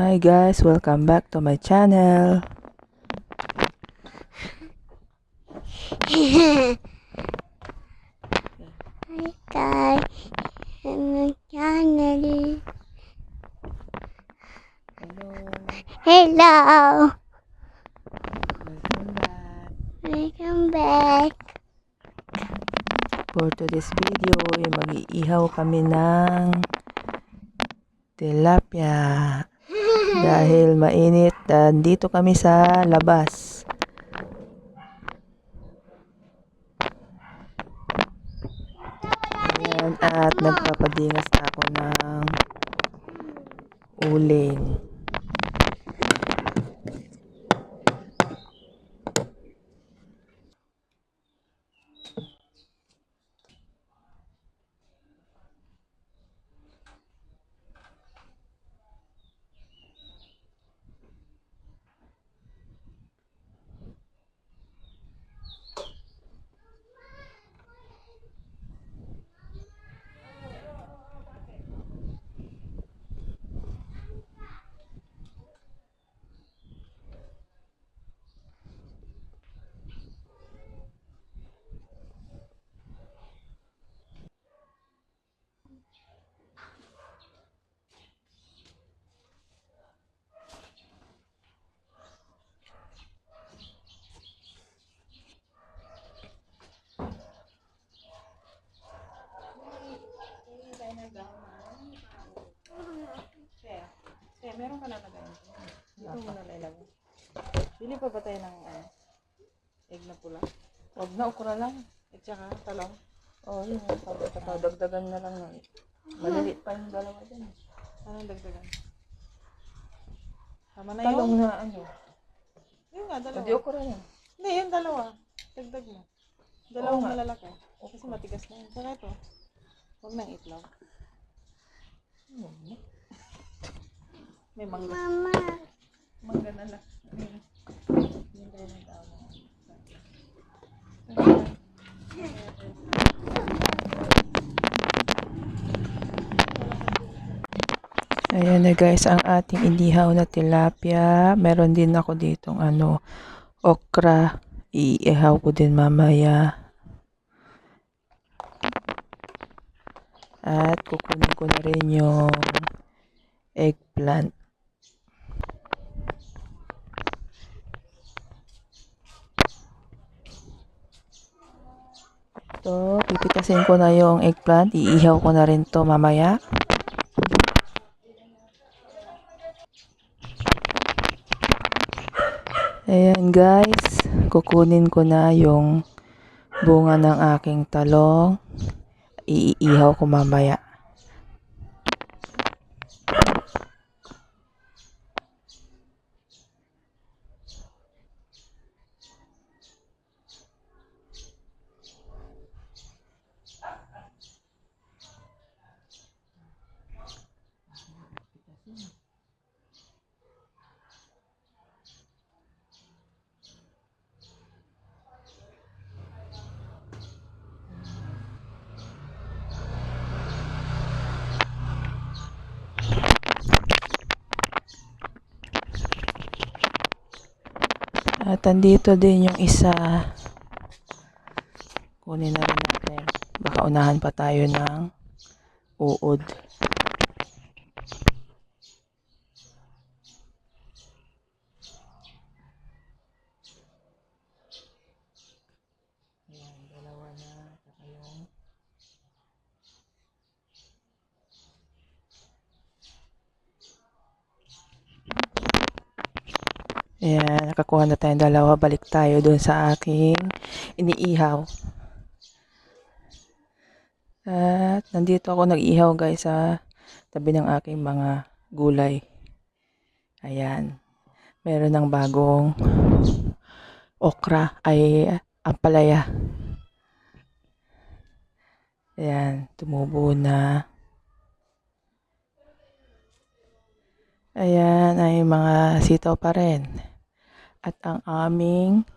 Hi guys, welcome back to my channel. Hi guys, I'm channel. Hello, Hello, welcome back. welcome back. For today's video, ay mag-iihaw kami ng tilapia. Dahil mainit, dito kami sa labas. Ayan, at nagpapadingas na ako ng uling. Eh, meron ka na lagayan. Dito mo na lalagay. Bili pa ba tayo ng ano, egg na pula? Huwag na, ukra lang. At saka talong. Oh, yun. Dagdagan na lang. ng- Maliliit pa yung dalawa dyan. Anong dagdagan? Tama na Talong yun? na ano. Yun nga, dalawa. Hindi okra yan. Hindi, yung dalawa. Dagdag mo. Dalawang Oo malalaki. Kasi matigas na yun. Saka ito. Huwag nang itlog. May mangga. Mama, Mangga na lang. Tao. Ayan na guys, ang ating inihaw na tilapia. Meron din ako ditong ano, okra. Iihaw ko din mamaya. At kukunin ko na rin yung eggplant. Ito, pipitasin ko na yung eggplant. Iihaw ko na rin to mamaya. Ayan guys, kukunin ko na yung bunga ng aking talong. Iihaw ko mamaya. At andito din yung isa. Kunin na rin natin. Baka unahan pa tayo ng uod. Ayan, nakakuha na tayong dalawa. Balik tayo dun sa aking iniihaw. At nandito ako nag-ihaw guys sa tabi ng aking mga gulay. Ayan. Meron ng bagong okra ay ampalaya. Ayan, tumubo na. Ayan ay mga sitaw pa rin. At ang aming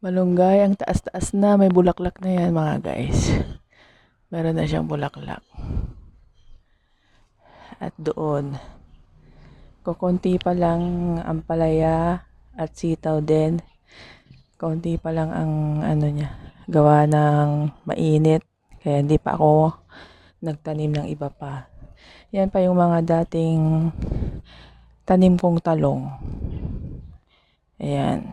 malunggay, ang taas-taas na, may bulaklak na yan mga guys. Meron na siyang bulaklak. At doon, Kukunti pa lang ang palaya at sitaw din. Konti pa lang ang ano niya, gawa ng mainit. Kaya hindi pa ako nagtanim ng iba pa. Yan pa yung mga dating tanim kong talong. Ayan.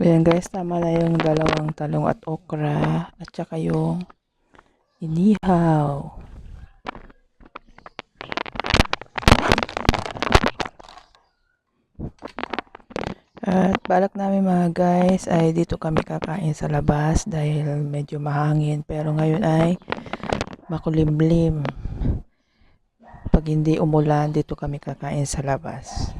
Ayan guys, tama na yung dalawang talong at okra at saka yung inihaw. At balak namin mga guys ay dito kami kakain sa labas dahil medyo mahangin pero ngayon ay makulimlim. Pag hindi umulan dito kami kakain sa labas.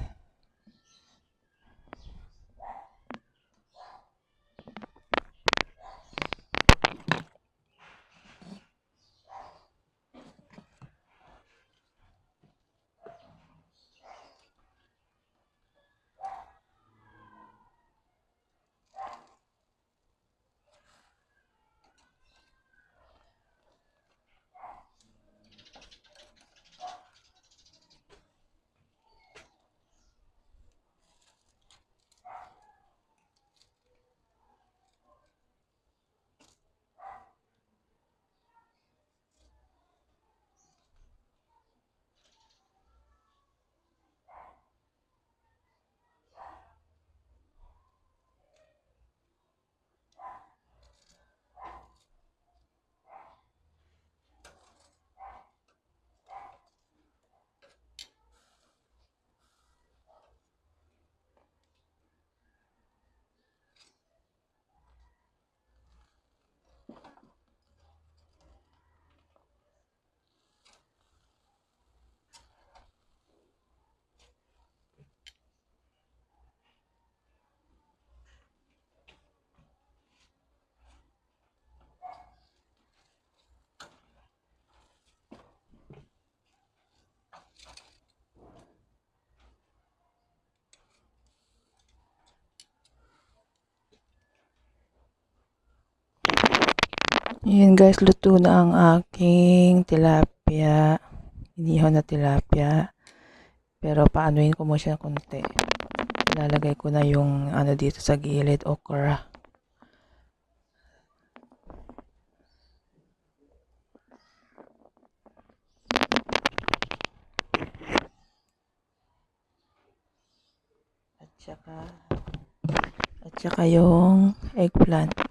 Ayan guys, luto na ang aking tilapia. Inihaw na tilapia. Pero paanuin ko mo siya konti. Ilalagay ko na yung ano dito sa gilid, okra. At saka, at saka yung eggplant.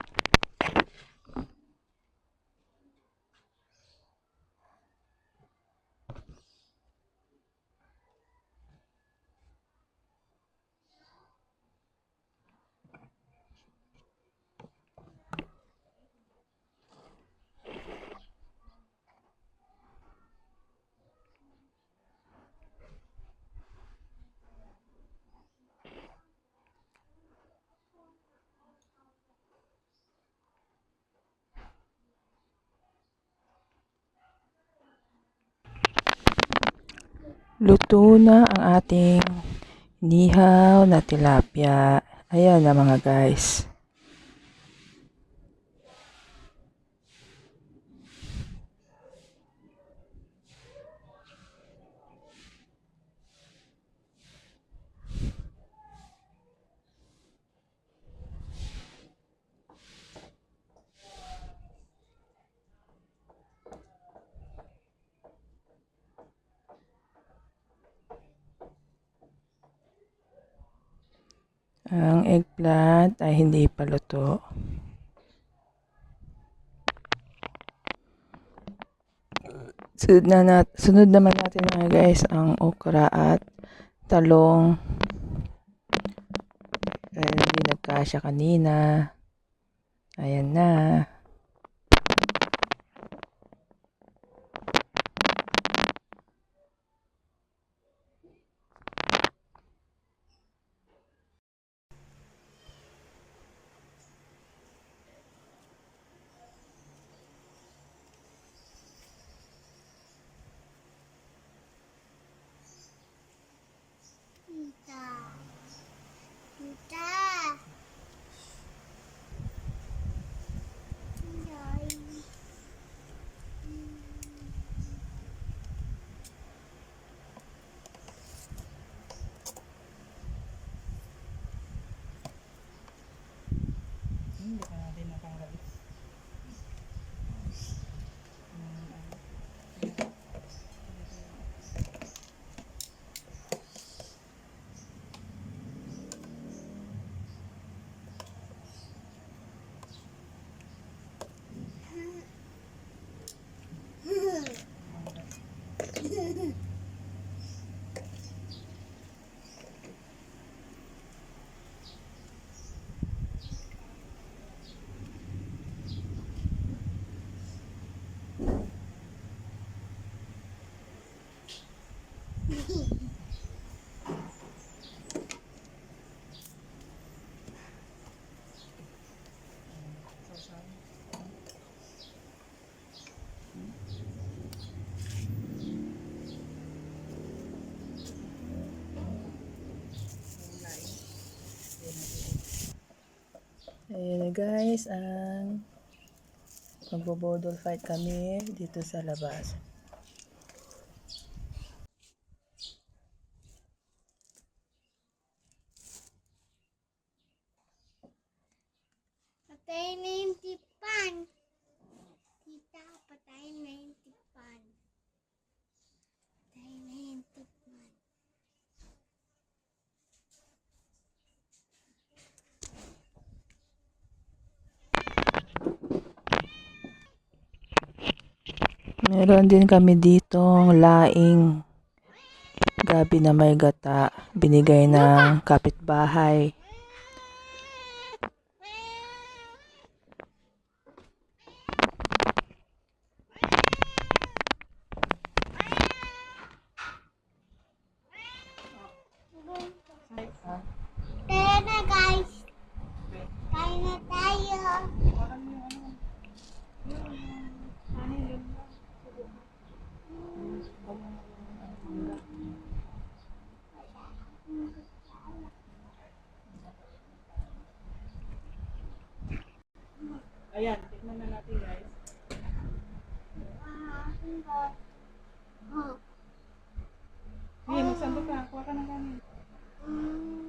Luto na ang ating nihaw na tilapia. Ayan na mga guys. Ang eggplant ay hindi pa luto. Sunod, na nat sunod naman natin mga guys ang okra at talong. Dahil hindi nagkasya kanina. Ayan na. Ayan na guys, ang magbobodol fight kami dito sa labas. Patay na yung tipan. Tita, patay na yung tipan. Patay na yung tipan. Meron din kami ditong laing gabi na may gata. Binigay ng kapitbahay. Ayan, tikman na natin guys. Ah, hey, magsambot ka. Kuha ka ng kanin. Mm.